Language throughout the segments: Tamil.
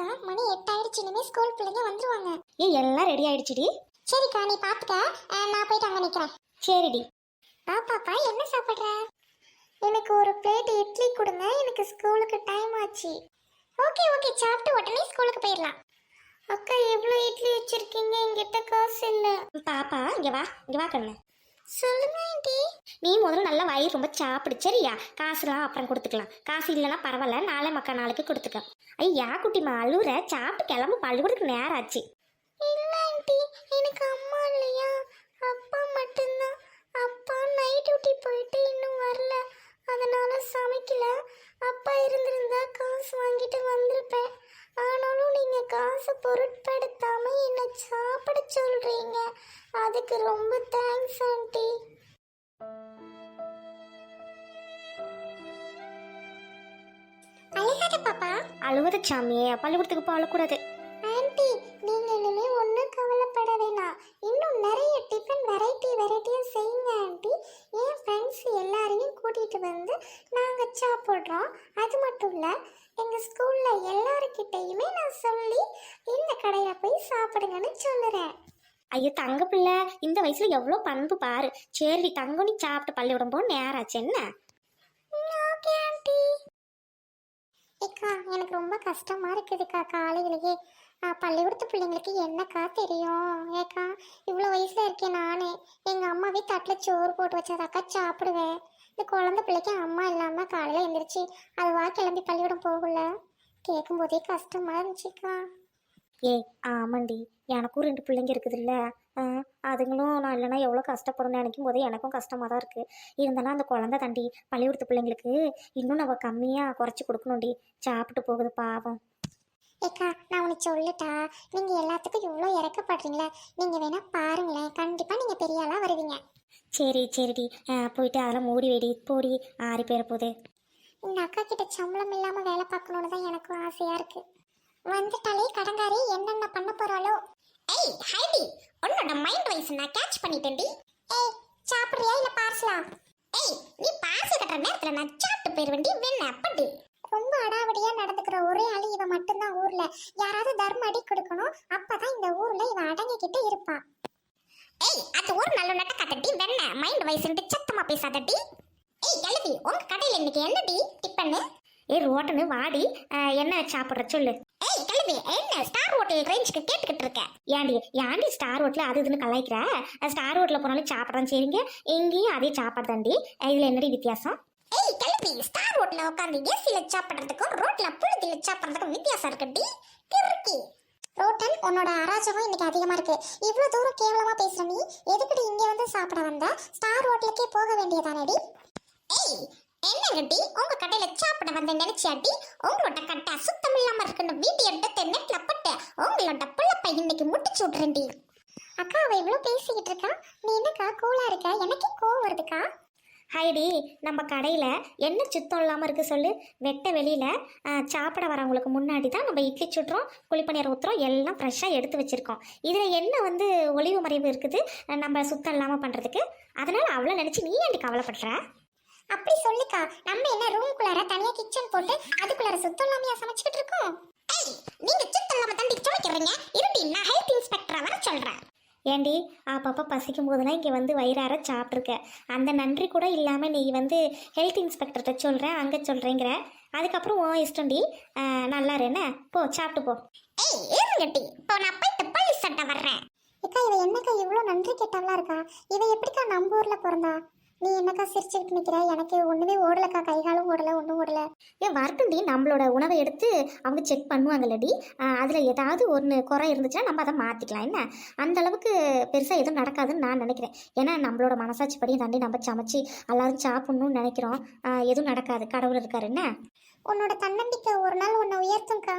அக்கா மணி எட்டாயிடுச்சு. இனிமே ஸ்கூல் பிள்ளைங்க வந்துருவாங்க. ஏ எல்லாம் ரெடி ஆயிடுச்சுடி? சரிக்கா நீ பாத்துக்க. நான் போயிட்டு அங்க நிக்கிறேன். சரிடி. வா பாப்பா என்ன சாப்பிடுற? எனக்கு ஒரு பிளேட் இட்லி கொடுங்க. எனக்கு ஸ்கூலுக்கு டைம் ஆச்சு. ஓகே ஓகே சாப்பிட்டு உடனே ஸ்கூலுக்கு போயிடலாம். அக்கா எவ்வளோ இட்லி வச்சிருக்கீங்க? என்கிட்ட காசு இல்லை. பாப்பா இங்க வா. இங்க வா கண்ணு. சொல்லுங்க ஆண்டி. நீ முதல்ல நல்லா வயிறு ரொம்ப சாப்பிடு சரியா? காசுலாம் அப்புறம் கொடுத்துக்கலாம். காசு இல்லைன்னா பரவாயில்ல நாளை மக்கா நாளைக்கு கொடுத்துக்க ஐயா குட்டிமா அழுற சாப்பிட்டு கிளம்பு பள்ளிக்கூடத்துக்கு நேரம் ஆச்சு. இல்லை ஆண்டி. எனக்கு அம்மா இல்லையா? அப்பா மட்டும்தான். அப்பா நைட் டியூட்டி போயிட்டு இன்னும் வரல. அதனால சமைக்கல. அப்பா இருந்திருந்தா காசு வாங்கிட்டு வந்திருப்பேன். காசு பொருட்படுத்தாம என்ன சாப்பிட சொல்றீங்க. அதுக்கு ரொம்ப தேங்க்ஸ் ஆண்டி அழகாத பாப்பா. அழுவுத சாமியே பள்ளிக்கூடத்துக்கு போக அழக்கூடாது. ஆண்டி நீங்க இனிமே ஒன்றும் கவலைப்பட வேணாம் இன்னும் நிறைய டிஃபன் வெரைட்டி வெரைட்டியா செய்யுங்க ஆண்டி என் ஃப்ரெண்ட்ஸ் எல்லாரையும் கூட்டிட்டு வந்து நாங்க சாப்பிட்றோம். அது மட்டும் இல்ல எங்க ஸ்கூல்ல எல்லாருக்கிட்டையுமே நான் சொல்லி இந்த கடையில போய் சாப்பிடுங்கன்னு சொல்லுறேன். ஐயோ தங்க பிள்ளை இந்த வயசுல எவ்வளோ பண்பு பாரு. சரி தங்கம் நீ சாப்பிட்டு பள்ளிக்கூடம் போ நேரம் ஆச்சு என்ன? ஓகே ஆண்டி ஏக்கா எனக்கு ரொம்ப கஷ்டமா இருக்குதுக்கா காலையிலேயே. பள்ளிக்கூடத்து பிள்ளைங்களுக்கு என்னக்கா தெரியும்? ஏக்கா இவ்வளோ வயசுல இருக்கேன் நானே. எங்க அம்மாவே தட்டில் சோறு போட்டு வச்சாதாக்கா சாப்பிடுவேன். இந்த குழந்தை பிள்ளைக்கு அம்மா இல்லாம காலையில எந்திரிச்சு அதுவா கிளம்பி பள்ளிக்கூடம் போகல கேட்கும் போதே இருந்துச்சுக்கா. ஏய் ஆமாண்டி. எனக்கும் ரெண்டு பிள்ளைங்க இருக்குதுல்ல. ஆ, அதுங்களும் நான் இல்லைன்னா எவ்வளோ கஷ்டப்படணும்னு நினைக்கும் போதே எனக்கும் கஷ்டமாக தான் இருக்குது இருந்தாலும் அந்த குழந்தை தாண்டி பள்ளிக்கூடத்து பிள்ளைங்களுக்கு இன்னும் நம்ம கம்மியாக குறைச்சி கொடுக்கணும்டி. சாப்பிட்டு போகுது பாவம். ஏக்கா நான் உனக்கு சொல்லட்டா? நீங்க எல்லாத்துக்கும் இவ்வளோ இறக்கப்படுறீங்களே. நீங்க வேணா பாருங்களேன். கண்டிப்பா நீங்க பெரிய ஆளா வருவீங்க. சரி சரிடி. ஆ, போயிட்டு அதெல்லாம் மூடி வெடி. போடி ஆறி பேர போகுது. இந்த அக்கா கிட்ட சம்பளம் இல்லாம வேலை பார்க்கணும்னு தான் எனக்கும் ஆசையா இருக்கு. வந்துட்டாலே கடங்காரி என்னென்ன பண்ண போறாளோ. ஏய் ஹைடி உன்னோட மைண்ட் வைஸ் நான் கேட்ச் பண்ணிட்டேன்டி. ஏய் சாப்பிடுறியா இல்ல பார்சலா ஏய் நீ பார்சல் கட்டுற நேரத்துல நான் சாப்பிட்டு போயிருவேண்டி வெண்ண அப்படி. ரொம்ப அடாவடியா நடந்துக்கிற ஒரே ஆளு இவ மட்டும்தான் ஊர்ல. யாராவது தர்ம அடி கொடுக்கணும் அப்பதான் இந்த ஊர்ல இவ அடங்கிக்கிட்டு இருப்பா. ஏய் அது ஒரு நல்ல நட்ட கட்டடி வெண்ண. மைண்ட் வைஸ்ன்ட்டு சத்தமா பேசாதடி. ஏய் எழுதி உங்க கடையில இன்னைக்கு என்னடி டிப்பன்னு? ஏ ரோட்டனு வாடி. என்ன சாப்பிட்ற சொல்லு. ஏய் கிளம்பி என்ன ஸ்டார் ஹோட்டல் ரேஞ்சுக்கு கேட்டுக்கிட்டு இருக்க? ஏன்டி ஏன்டி ஸ்டார் ஹோட்டலில் அது இதுன்னு கலாய்க்கிற? ஸ்டார் ஹோட்டலில் போனாலும் சாப்பிட்றான் சரிங்க எங்கேயும் அதே சாப்பாடு தாண்டி இதில் என்னடி வித்தியாசம்? ஏய் கிளம்பி. ஸ்டார் ரோட்ல உட்காந்து ஏசில சாப்பிடுறதுக்கும் ரோட்ல புழுதியில சாப்பிடுறதுக்கும் வித்தியாசம் இருக்குடி கிறுக்கி ரோட்டன் உன்னோட அராஜகம் இன்னைக்கு அதிகமா இருக்கு. இவ்வளவு தூரம் கேவலமா பேசுற நீ எதுக்குடி இங்க வந்து சாப்பிட வந்த? ஸ்டார் ஹோட்டலுக்கே போக வேண்டியதானடி ஏய் என்னங்கடி உங்க கடையில சாப்பிட வந்த நினைச்சியாட்டி உங்களோட கட்டை சுத்தம் இல்லாம இருக்குன்னு வீடியோ எடுத்து நெட்ல போட்டு உங்களோட புள்ளப்பை இன்னைக்கு முட்டிச்சு விட்றேன்டி அக்கா அவ இவ்வளவு பேசிக்கிட்டு இருக்கா? நீ என்னக்கா கூலா இருக்க? எனக்கே கோவம் வருதுக்கா? ஹைடி நம்ம கடையில் என்ன சுத்தம் இல்லாமல் இருக்குது சொல்லு. வெட்ட வெளியில் சாப்பிட வரவங்களுக்கு முன்னாடி தான் நம்ம இட்லி சுட்டுறோம் குழிப்பணியாரம் ஊற்றுறோம் எல்லாம் ஃப்ரெஷ்ஷாக எடுத்து வச்சுருக்கோம். இதில் என்ன வந்து ஒளிவு மறைவு இருக்குது? நம்ம சுத்தம் இல்லாமல் பண்ணுறதுக்கு அதனால் அவ்வளோ நினச்சி நீ ஏன்டி கவலைப்படுற? அப்படி சொல்லுக்கா. நம்ம என்ன ரூம்குள்ளார தனியாக கிச்சன் போட்டு அதுக்குள்ளார சுத்தம் இல்லாமையா சமைச்சுக்கிட்டு இருக்கோம்? ஏய் நீங்க சுத்தம் இல்லாம தண்டி சமைக்கிறீங்க இருட்டி நான் ஹெல்த் இன்ஸ்பெக்டரா வர சொல்றேன். ஏண்டி அப்பப்போ பசிக்கும் போதெல்லாம் இங்கே வந்து வயிறார சாப்பிட்ருக்க அந்த நன்றி கூட இல்லாமல் நீ வந்து ஹெல்த் இன்ஸ்பெக்டர்கிட்ட சொல்கிறேன் அங்கே சொல்கிறேங்கிற அதுக்கப்புறம் உன் இஷ்டம்டி. நல்லா என்ன? போ சாப்பிட்டு போ. ஏய் இருங்கட்டி இப்போ நான் போயிட்டு போலீஸ் சட்டை வர்றேன். அக்கா இவ என்னக்கா இவ்வளவு நன்றி கெட்டவளா இருக்கா? இவ எப்படிக்கா நம்ம ஊர்ல பிறந்தா? நீ என்னக்கா சிரிச்சுக்கிட்டு நிற்கிற எனக்கு ஒன்றுமே ஓடலக்கா. கைகாலும் ஓடலை ஒன்றும் ஓடலை. ஏன் வரட்டும்டி நம்மளோட உணவை எடுத்து அவங்க செக் பண்ணுவாங்கல்லடி அதில் ஏதாவது ஒன்று குறை இருந்துச்சுன்னா நம்ம அதை மாற்றிக்கலாம் என்ன? அந்த அளவுக்கு பெருசாக எதுவும் நடக்காதுன்னு நான் நினைக்கிறேன். ஏன்னா நம்மளோட மனசாட்சி படி தாண்டி நம்ம சமைச்சு எல்லாரும் சாப்பிட்ணும்னு நினைக்கிறோம். எதுவும் நடக்காது. கடவுள் இருக்காரு. என்ன? உன்னோட தன்னம்பிக்கை ஒரு நாள் உன்னை உயர்த்தும்க்கா.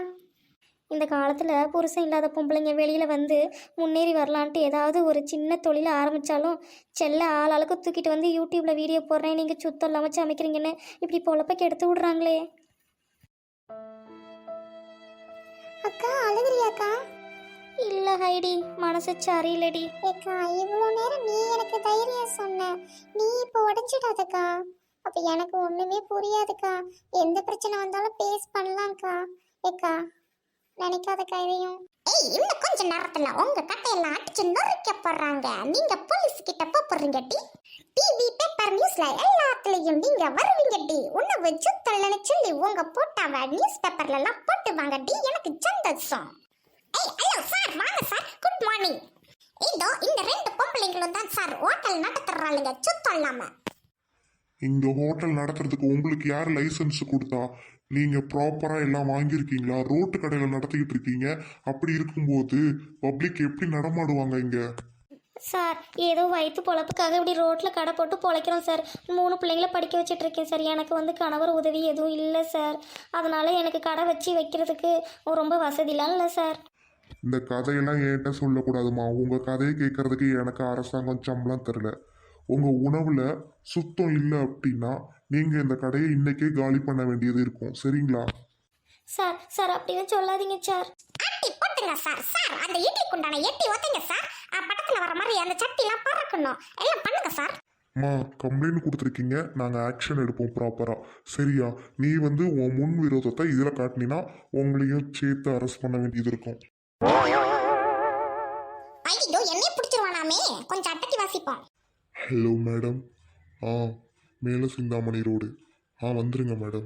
இந்த காலத்தில் புருஷன் இல்லாத பொம்பளைங்க வெளியில் வந்து முன்னேறி வரலான்ட்டு ஏதாவது ஒரு சின்ன தொழிலை ஆரம்பித்தாலும் செல்ல ஆள் ஆளுக்கு தூக்கிட்டு வந்து யூடியூப்பில் வீடியோ போடுறேன் நீங்கள் சுத்தம் இல்லாமல் சமைக்கிறீங்கன்னு இப்படி பொழப்ப கெடுத்து விட்றாங்களே. அக்கா அழுகுறியாக்கா இல்லை ஹைடி மனசு சரியில்லடி. ஏக்கா இவ்வளோ நேரம் நீ எனக்கு தைரியம் சொன்ன. நீ இப்போ உடைச்சிடாதக்கா. அப்ப எனக்கு ஒண்ணுமே புரியாதுக்கா. எந்த பிரச்சனை வந்தாலும் பேஸ் பண்ணலாம்க்கா. ஏக்கா நினைக்காத இதையும் ஏய் இன்னும் கொஞ்ச நேரத்துல உங்க கட்டையெல்லாம் அடிச்சு நொறுக்க போறாங்க நீங்க போலீஸ் கிட்ட போறீங்க டி. டிவி பேப்பர் நியூஸ்ல எல்லாத்துலயும் நீங்க வருவீங்க டி. உணவு சுத்தலன்னு சொல்லி உங்க போட்டாவ நியூஸ் பேப்பர்ல எல்லாம் போட்டுவாங்க டி. எனக்கு சந்தோஷம். ஏய் ஹலோ சார் வாங்க சார் குட் மார்னிங் இதோ இந்த ரெண்டு பொம்பளைங்களும் தான் சார் ஹோட்டல் நடத்துறாளுங்க. சுத்தம் இல்லாம. இந்த ஹோட்டல் நடத்துறதுக்கு உங்களுக்கு யார் லைசன்ஸ் கொடுத்தா? நீங்க ப்ராப்பரா எல்லாம் வாங்கியிருக்கீங்களா? ரோட்டு கடையில நடத்திக்கிட்டு இருக்கீங்க. அப்படி இருக்கும்போது பப்ளிக் எப்படி நடமாடுவாங்க இங்க? சார் ஏதோ வயிற்று பொழப்புக்காக இப்படி ரோட்டில் கடை போட்டு பொழைக்கிறோம் சார். மூணு பிள்ளைங்கள படிக்க வச்சுட்டு இருக்கேன் சார். எனக்கு வந்து கணவர் உதவி எதுவும் இல்லை சார். அதனால எனக்கு கடை வச்சு வைக்கிறதுக்கு ரொம்ப வசதிலாம் இல்லை சார். இந்த கதையெல்லாம் என்கிட்ட சொல்லக்கூடாதுமா. உங்க கதையை கேட்கறதுக்கு எனக்கு அரசாங்கம் சம்பளம் தரல. உங்க உணவுல சுத்தம் இல்லை அப்படின்னா நீங்க இந்த கடையை இன்னைக்கே காலி பண்ண வேண்டியது இருக்கும். சரிங்களா? சார் சார் அப்படின்னு சொல்லாதீங்க சார். அட்டி போட்டுங்க சார். சார் அந்த இட்லி குண்டான எட்டி ஒத்தைங்க சார். அஹ், பக்கத்துல வர மாதிரி அந்த சட்டிலாம் பறக்கணும். எல்லாம் பண்ணுங்க சார். அம்மா கம்ப்ளைண்ட் கொடுத்துருக்கீங்க. நாங்கள் ஆக்ஷன் எடுப்போம் ப்ராப்பராக சரியா? நீ வந்து உன் முன் விரோதத்தை இதில் காட்டினா உங்களையும் சேர்த்து அரெஸ்ட் பண்ண வேண்டியது இருக்கும். ஹலோ மேடம் ஆ மேலே சிந்தாமணி ரோடு. ஆ வந்துருங்க மேடம்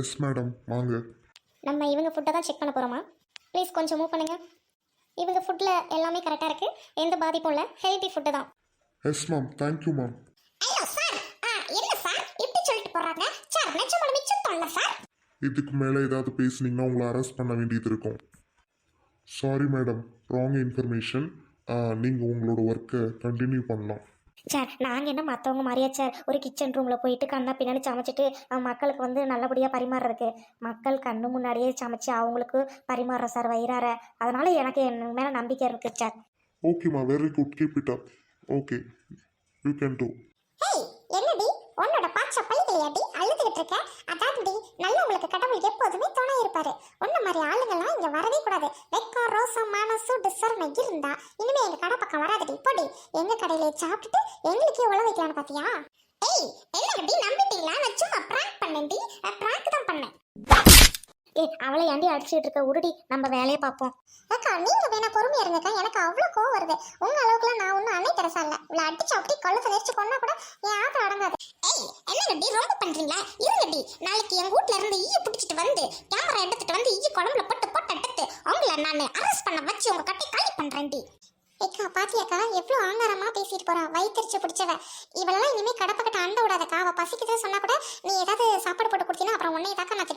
எஸ் மேடம் வாங்க. நம்ம இவங்க ஃபுட்டை தான் செக் பண்ண போகிறோமா ப்ளீஸ் கொஞ்சம் மூவ் பண்ணுங்க. இவங்க ஃபுட்டில் எல்லாமே கரெக்டாக இருக்குது எந்த பாதிப்பும் இல்லை. ஹெல்தி ஃபுட்டு தான். Yes ma'am thank you ma'am ஐயோ சார் என்ன சார் இப்படி சொல்லிட்டு போறாங்க. சார் நிஜமாலுமே சுத்தம் இல்ல சார் இதுக்கு மேலே ஏதாவது பேசுனீங்கன்னா உங்களை அரெஸ்ட் பண்ண வேண்டியது இருக்கும். சாரி மேடம் ராங் இன்ஃபர்மேஷன் நீங்கள் உங்களோட ஒர்க்கை கண்டினியூ பண்ணலாம். சார் நாங்கள் என்ன மற்றவங்க மாதிரியா சார்? ஒரு கிச்சன் ரூமில் போயிட்டு கண்ணா பின்னாடி சமைச்சிட்டு மக்களுக்கு வந்து நல்லபடியாக பரிமாறுறதுக்கு. மக்கள் கண்ணு முன்னாடியே சமைச்சு அவங்களுக்கு பரிமாறுறோம் சார் வயிறார. அதனால எனக்கு என் மேலே நம்பிக்கை இருக்குது சார். ஓகேம்மா very good keep it up okay you can do hey என்னடி? உன்னோட பாச்ச பள்ளிகளையாடி அழுதுகிட்டு இருக்க? ஏ அவளை ஏண்டி அடிச்சுட்டு இருக்க? உருடி நம்ம வேலையை பார்ப்போம். அக்கா நீங்க வேணா பொறுமையா இருங்கக்கா. எனக்கு அவ்வளவு கோவம் வருது. உங்க அளவுக்குலாம் நான் ஒன்னும் அன்னை தெரசா இல்ல. இவ்வளவு அடிச்சு அப்படி கழுத்தை நெரிச்சு கொண்டா கூட என் ஆத்திரம் அடங்காது. ஏய் என்னங்கடி ரொம்ப பண்றீங்களா? இருங்கடி நாளைக்கு எங்க வீட்ல இருந்து ஈய பிடிச்சிட்டு வந்து கேமரா எடுத்துட்டு வந்து ஈய குழம்புல போட்டு போட்டு எடுத்து உங்களை நான் அரெஸ்ட் பண்ண வச்சு உங்க கட்டை காலி பண்றேன்டி ஏக்கா பாத்தியாக்கா எவ்வளவு ஆங்காரமா பேசிட்டு போறா. வயிற்றுச்சு பிடிச்சவ. இவளெல்லாம் இனிமே கடப்பக்கட்ட அண்ட விடாதக்கா. அவ பசிக்குதே சொன்னா கூட நீ ஏதாவது சாப்பாடு போட்டு கொடுத்தீங்கன்னா அப்புறம் உன்னைய தாக்கா நான்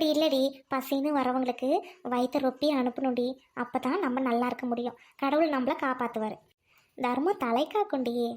அப்படி இல்லடி. பசின்னு வரவங்களுக்கு வயிற்று ரொப்பி அனுப்பணும்டி. அப்போ தான் நம்ம நல்லா இருக்க முடியும். கடவுள் நம்மளை காப்பாற்றுவார் தர்மம் தலை காக்குண்டியே